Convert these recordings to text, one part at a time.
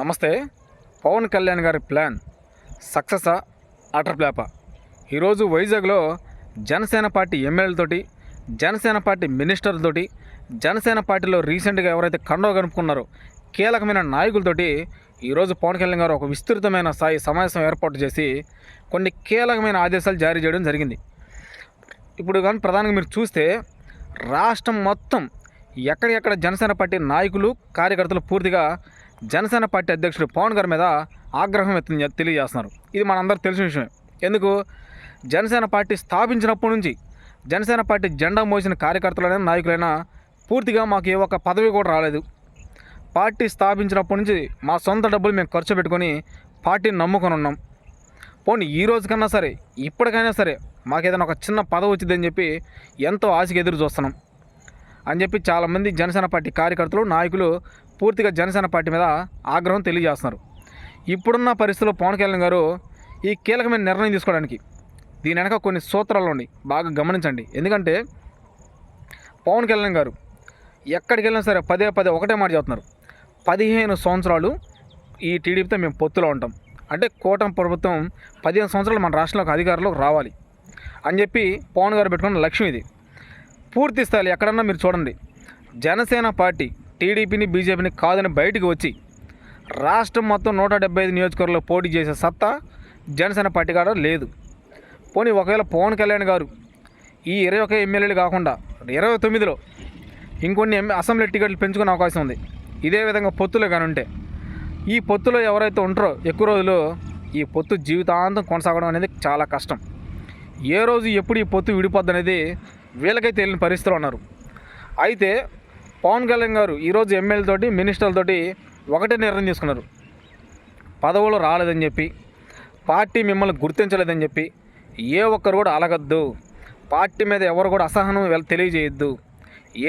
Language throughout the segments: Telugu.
నమస్తే. పవన్ కళ్యాణ్ గారి ప్లాన్. సక్సెసా అటర్ ప్లాపా. ఈరోజు వైజాగ్లో జనసేన పార్టీ ఎమ్మెల్యేలతోటి జనసేన పార్టీ మినిస్టర్లతోటి జనసేన పార్టీలో రీసెంట్గా ఎవరైతే కండో కనుక్కున్నారో కీలకమైన నాయకులతోటి ఈరోజు పవన్ కళ్యాణ్ గారు ఒక విస్తృతమైన స్థాయి సమావేశం ఏర్పాటు చేసి కొన్ని కీలకమైన ఆదేశాలు జారీ చేయడం జరిగింది. ఇప్పుడు కానీ ప్రధానంగా మీరు చూస్తే రాష్ట్రం మొత్తం ఎక్కడెక్కడ జనసేన పార్టీ నాయకులు కార్యకర్తలు పూర్తిగా జనసేన పార్టీ అధ్యక్షుడు పవన్ గారి మీద ఆగ్రహం తెలియజేస్తున్నారు. ఇది మనందరూ తెలిసిన విషయం ఎందుకు? జనసేన పార్టీ స్థాపించినప్పటి నుంచి జనసేన పార్టీ జెండా మోసిన కార్యకర్తలైనా నాయకులైనా పూర్తిగా మాకు ఏ ఒక్క పదవి కూడా రాలేదు. పార్టీ స్థాపించినప్పటి నుంచి మా సొంత డబ్బులు మేము ఖర్చు పెట్టుకొని పార్టీని నమ్ముకొని ఉన్నాం. పోనీ ఈ రోజు కన్నా సరే ఇప్పటికైనా సరే మాకు ఏదైనా ఒక చిన్న పదవి వచ్చిందని చెప్పి ఎంతో ఆశకి ఎదురు చూస్తున్నాం. అని చెప్పి చాలామంది జనసేన పార్టీ కార్యకర్తలు నాయకులు పూర్తిగా జనసేన పార్టీ మీద ఆగ్రహం తెలియజేస్తున్నారు. ఇప్పుడున్న పరిస్థితుల్లో పవన్ కళ్యాణ్ గారు ఈ కీలకమైన నిర్ణయం తీసుకోవడానికి దీని వెనక కొన్ని సూత్రాలు ఉన్నాయి. బాగా గమనించండి. ఎందుకంటే పవన్ కళ్యాణ్ గారు ఎక్కడికి వెళ్ళినా సరే పదే పదే ఒకటే మాట చెప్తున్నారు. పదిహేను సంవత్సరాలు ఈ టీడీపీతో మేము పొత్తులో ఉంటాం. అంటే కూటమి ప్రభుత్వం పదిహేను సంవత్సరాలు మన రాష్ట్రంలోకి అధికారంలోకి రావాలి అని చెప్పి పవన్ గారు పెట్టుకున్న లక్ష్యం ఇది. పూర్తి స్థాయిలో ఎక్కడన్నా మీరు చూడండి. జనసేన పార్టీ టీడీపీని బీజేపీని కాదని బయటికి వచ్చి రాష్ట్రం మొత్తం నూట డెబ్బై ఐదు నియోజకవర్గంలో పోటీ చేసే సత్తా జనసేన పార్టీ కాడ లేదు. పోనీ ఒకవేళ పవన్ కళ్యాణ్ గారు ఈ ఇరవై ఒక ఎమ్మెల్యేలు కాకుండా ఇరవై తొమ్మిదిలో ఇంకొన్ని అసెంబ్లీ టికెట్లు పెంచుకునే అవకాశం ఉంది. ఇదే విధంగా పొత్తులో కానీ ఉంటే ఈ పొత్తులో ఎవరైతే ఉంటారో ఎక్కువ రోజులు ఈ పొత్తు జీవితాంతం కొనసాగడం అనేది చాలా కష్టం. ఏ రోజు ఎప్పుడు ఈ పొత్తు విడిపోద్ది అనేది వీళ్ళకైతే తెలియని పరిస్థితులు ఉన్నారు. అయితే పవన్ కళ్యాణ్ గారు ఈరోజు ఎమ్మెల్యేలతోటి మినిస్టర్లతోటి ఒకటే నిర్ణయం తీసుకున్నారు. పదవులు రాలేదని చెప్పి పార్టీ మిమ్మల్ని గుర్తించలేదని చెప్పి ఏ ఒక్కరు కూడా అలగద్దు. పార్టీ మీద ఎవరు కూడా అసహనం తెలియజేయద్దు తెలియజేయొద్దు.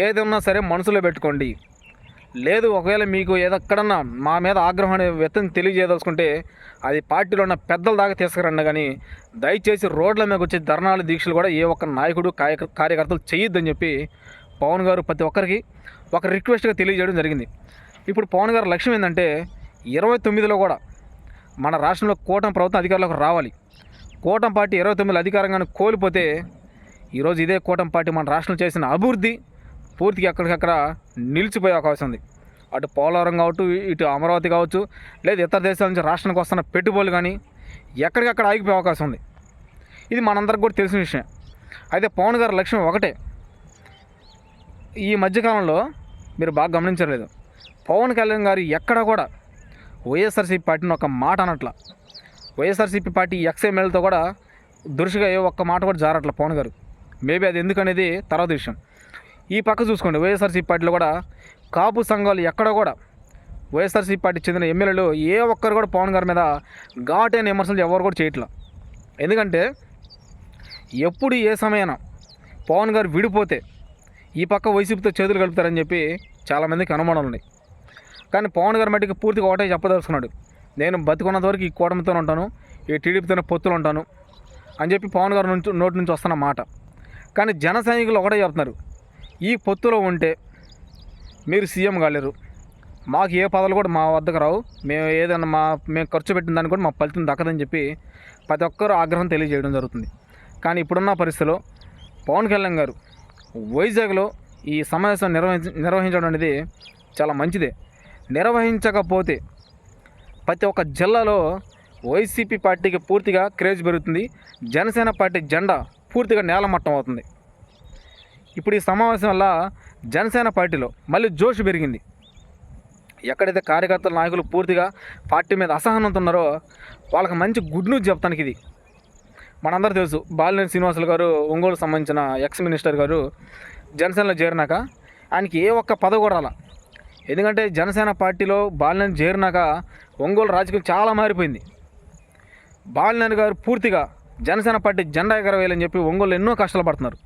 ఏది ఉన్నా సరే మనసులో పెట్టుకోండి. లేదు ఒకవేళ మీకు ఏదక్కడన్నా మా మీద ఆగ్రహం అనే వ్యక్తం తెలియజేయదలుచుకుంటే అది పార్టీలో ఉన్న పెద్దల దాకా తీసుకురండి కానీ దయచేసి రోడ్ల మీద వచ్చే ధర్నాలు దీక్షలు కూడా ఏ ఒక్క నాయకుడు కార్య కార్యకర్తలు చేయొద్దని చెప్పి పవన్ గారు ప్రతి ఒక్కరికి ఒక రిక్వెస్ట్గా తెలియజేయడం జరిగింది. ఇప్పుడు పవన్ గారి లక్ష్యం ఏంటంటే ఇరవై తొమ్మిదిలో కూడా మన రాష్ట్రంలో కూటమి ప్రభుత్వం అధికారంలోకి రావాలి. కూటమి పార్టీ ఇరవై తొమ్మిది అధికారంగానే కోల్పోతే ఈరోజు ఇదే కూటమి పార్టీ మన రాష్ట్రంలో చేసిన అభివృద్ధి పూర్తిగా ఎక్కడికక్కడ నిలిచిపోయే అవకాశం ఉంది. అటు పోలవరం కావచ్చు ఇటు అమరావతి కావచ్చు లేదా ఇతర దేశాల నుంచి రాష్ట్రానికి వస్తున్న పెట్టుబడులు కానీ ఎక్కడికక్కడ ఆగిపోయే అవకాశం ఉంది. ఇది మనందరికి కూడా తెలిసిన విషయం. అయితే పవన్ గారి లక్ష్యం ఒకటే. ఈ మధ్యకాలంలో మీరు బాగా గమనించలేదు. పవన్ కళ్యాణ్ గారు ఎక్కడ కూడా వైఎస్ఆర్సీపీ పార్టీని ఒక మాట అనట్ల. వైఎస్ఆర్సీపీ పార్టీ ఎక్స్ఎమ్మెల్యేతో కూడా దురుసుగా ఏ ఒక్క మాట కూడా జారట్ల పవన్ గారు. మేబీ అది ఎందుకనేది తర్వాత విషయం. ఈ పక్క చూసుకోండి వైఎస్ఆర్సీపీ పార్టీలో కూడా కాపు సంఘాలు ఎక్కడ కూడా వైఎస్ఆర్సీపీ పార్టీ చెందిన ఎమ్మెల్యేలు ఏ ఒక్కరు కూడా పవన్ గారి మీద ఘాటైన విమర్శలు ఎవరు కూడా చేయట్లా. ఎందుకంటే ఎప్పుడు ఏ సమయాన పవన్ గారు విడిపోతే ఈ పక్క వైసీపీతో చేతులు కలుపుతారని చెప్పి చాలామందికి అనుమానాలు ఉన్నాయి. కానీ పవన్ గారి మట్టికి పూర్తిగా ఒకటే చెప్పదలుచుకున్నాడు. నేను బతికున్నంత వరకు ఈ కూటమితో ఉంటాను ఈ టీడీపీతోనే పొత్తులు ఉంటాను అని చెప్పి పవన్ గారు నుంచి నోటి నుంచి వస్తున్న మాట. కానీ జన సైనికులు ఒకటే చెప్తున్నారు. ఈ పొత్తులో ఉంటే మీరు సీఎం కాలేరు. మాకు ఏ పదవులు కూడా మా వద్దకు రావు. మేము ఏదైనా మా మేము ఖర్చు పెట్టిన దాన్ని కూడా మా ఫలితం దక్కదని చెప్పి ప్రతి ఒక్కరూ ఆగ్రహం తెలియజేయడం జరుగుతుంది. కానీ ఇప్పుడున్న పరిస్థితిలో పవన్ కళ్యాణ్ గారు వైజాగ్లో ఈ సమావేశం నిర్వహించ నిర్వహించడం అనేది చాలా మంచిదే. నిర్వహించకపోతే ప్రతి ఒక్క జిల్లాలో వైసీపీ పార్టీకి పూర్తిగా క్రేజ్ పెరుగుతుంది. జనసేన పార్టీ జెండా పూర్తిగా నేలమట్టం అవుతుంది. ఇప్పుడు ఈ సమావేశం వల్ల జనసేన పార్టీలో మళ్ళీ జోష్ పెరిగింది. ఎక్కడైతే కార్యకర్తల నాయకులు పూర్తిగా పార్టీ మీద అసహనంతో ఉన్నారో వాళ్ళకి మంచి గుడ్ న్యూస్ చెప్తానికి ఇది. మనందరూ తెలుసు. బాలినేని శ్రీనివాసులు గారు ఒంగోలు సంబంధించిన ఎక్స్ మినిస్టర్ గారు జనసేనలో చేరినాక ఆయనకి ఏ ఒక్క పదవి కూడా రాల. ఎందుకంటే జనసేన పార్టీలో బాలినేని చేరినాక ఒంగోలు రాజకీయం చాలా మారిపోయింది. బాలినేని గారు పూర్తిగా జనసేన పార్టీ జెండా ఎగరవేయాలని చెప్పి ఒంగోలు ఎన్నో కష్టాలు పడుతున్నారు.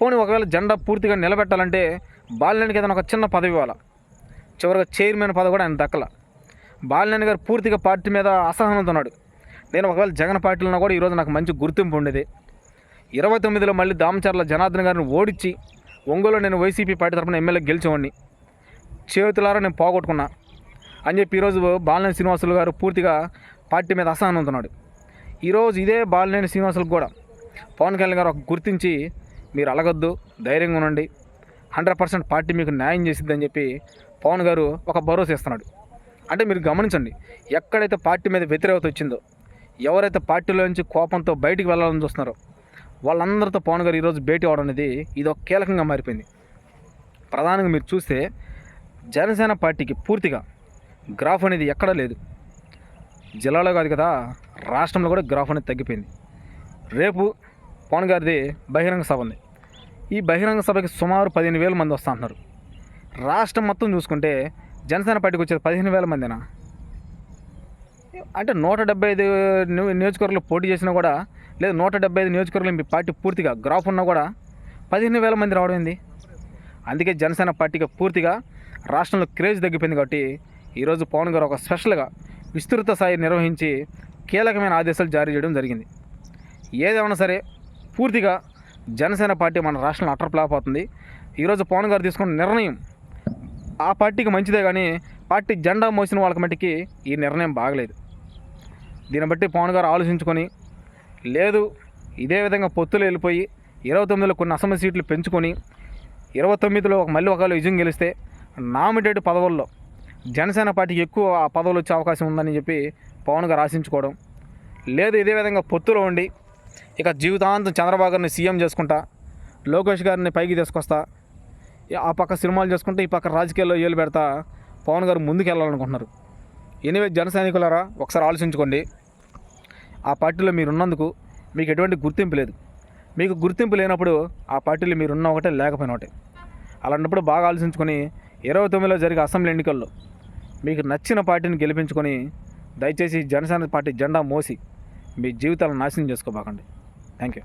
పోనీ ఒకవేళ జెండా పూర్తిగా నిలబెట్టాలంటే బాలినేనికి ఏదైనా ఒక చిన్న పదవి ఇవ్వాలి? చివరిగా చైర్మన్ పదవి కూడా ఆయన దక్కల. బాలినేని గారు పూర్తిగా పార్టీ మీద అసహనంతో ఉన్నాడు. నేను ఒకవేళ జగన్ పార్టీలో కూడా ఈరోజు నాకు మంచి గుర్తింపు ఉండేది. ఇరవై తొమ్మిదిలో మళ్ళీ దామచర్ల జనార్దన్ గారిని ఓడించి ఒంగోలు నేను వైసీపీ పార్టీ తరఫున ఎమ్మెల్యే గెలిచేవాడిని. చేతులారా నేను పోగొట్టుకున్నా. అని చెప్పి ఈరోజు బాలినేని శ్రీనివాసులు గారు పూర్తిగా పార్టీ మీద అసహనం ఉంటున్నాడు. ఈరోజు ఇదే బాలినేని శ్రీనివాసులకు కూడా పవన్ కళ్యాణ్ గారు ఒక గుర్తించి మీరు అలగొద్దు ధైర్యంగా ఉండండి. హండ్రెడ్ పర్సెంట్ పార్టీ మీకు న్యాయం చేసిద్దని చెప్పి పవన్ గారు ఒక భరోసా ఇస్తున్నాడు. అంటే మీరు గమనించండి ఎక్కడైతే పార్టీ మీద వ్యతిరేకత వచ్చిందో ఎవరైతే పార్టీలో నుంచి కోపంతో బయటికి వెళ్ళాలని చూస్తున్నారో వాళ్ళందరితో పవన్ గారు ఈరోజు భేటీ అవడం అనేది ఇది ఒక కీలకంగా మారిపోయింది. ప్రధానంగా మీరు చూస్తే జనసేన పార్టీకి పూర్తిగా గ్రాఫ్ అనేది ఎక్కడా లేదు. జిల్లాలో కాదు కదా రాష్ట్రంలో కూడా గ్రాఫ్ అనేది తగ్గిపోయింది. రేపు పవన్ గారిది బహిరంగ సభ ఉంది. ఈ బహిరంగ సభకి సుమారు పదిహేను వేల మంది వస్తా అంటున్నారు. రాష్ట్రం మొత్తం చూసుకుంటే జనసేన పార్టీకి వచ్చేది పదిహేను వేల మందినా? అంటే నూట డెబ్బై ఐదు నియో- నియోజకవర్గాలు పోటీ చేసినా కూడా లేదా నూట డెబ్బై ఐదు నియోజకవర్గాలు మీ పార్టీ పూర్తిగా గ్రాఫ్ ఉన్నా కూడా పదిహేను వేల మంది రావడం ఏంది? అందుకే జనసేన పార్టీకి పూర్తిగా రాష్ట్రంలో క్రేజ్ తగ్గిపోయింది కాబట్టి ఈరోజు పవన్ గారు ఒక స్పెషల్గా విస్తృత స్థాయి నిర్వహించి కీలకమైన ఆదేశాలు జారీ చేయడం జరిగింది. ఏదేమైనా సరే పూర్తిగా జనసేన పార్టీ మన రాష్ట్రంలో అటర్ అవుతుంది. ఈరోజు పవన్ గారు తీసుకున్న నిర్ణయం ఆ పార్టీకి మంచిదే కానీ పార్టీ జెండా మోసిన వాళ్ళకి మట్టికి ఈ నిర్ణయం బాగలేదు. దీన్ని బట్టి పవన్ గారు ఆలోచించుకొని లేదు ఇదే విధంగా పొత్తులు వెళ్ళిపోయి ఇరవై తొమ్మిదిలో కొన్ని అసెంబ్లీ సీట్లు పెంచుకొని ఇరవై తొమ్మిదిలో మళ్ళీ ఒకవేళ విజయం గెలిస్తే నామినేటెడ్ పదవుల్లో జనసేన పార్టీకి ఎక్కువ ఆ పదవులు వచ్చే అవకాశం ఉందని చెప్పి పవన్ గారు ఆశించుకోవడం. లేదు ఇదే విధంగా పొత్తులో ఉండి ఇక జీవితాంతం చంద్రబాబు గారిని సీఎం చేసుకుంటా లోకేష్ గారిని పైకి తీసుకొస్తా ఆ పక్క సినిమాలు చేసుకుంటే ఈ పక్క రాజకీయాల్లో ఏలు పెడతా పవన్ గారు ముందుకు వెళ్ళాలనుకుంటున్నారు ఎనివే జన సైనికులారా ఒకసారి ఆలోచించుకోండి. ఆ పార్టీలో మీరున్నందుకు మీకు ఎటువంటి గుర్తింపు లేదు. మీకు గుర్తింపు లేనప్పుడు ఆ పార్టీలో మీరు ఉన్న ఒకటే లేకపోయిన ఒకటే. అలాంటప్పుడు బాగా ఆలోచించుకొని ఇరవై తొమ్మిదిలో జరిగే అసెంబ్లీ ఎన్నికల్లో మీకు నచ్చిన పార్టీని గెలిపించుకొని దయచేసి జనసేన పార్టీ జెండా మోసి మీ జీవితాలను నాశనం చేసుకోబాకండి. Thank you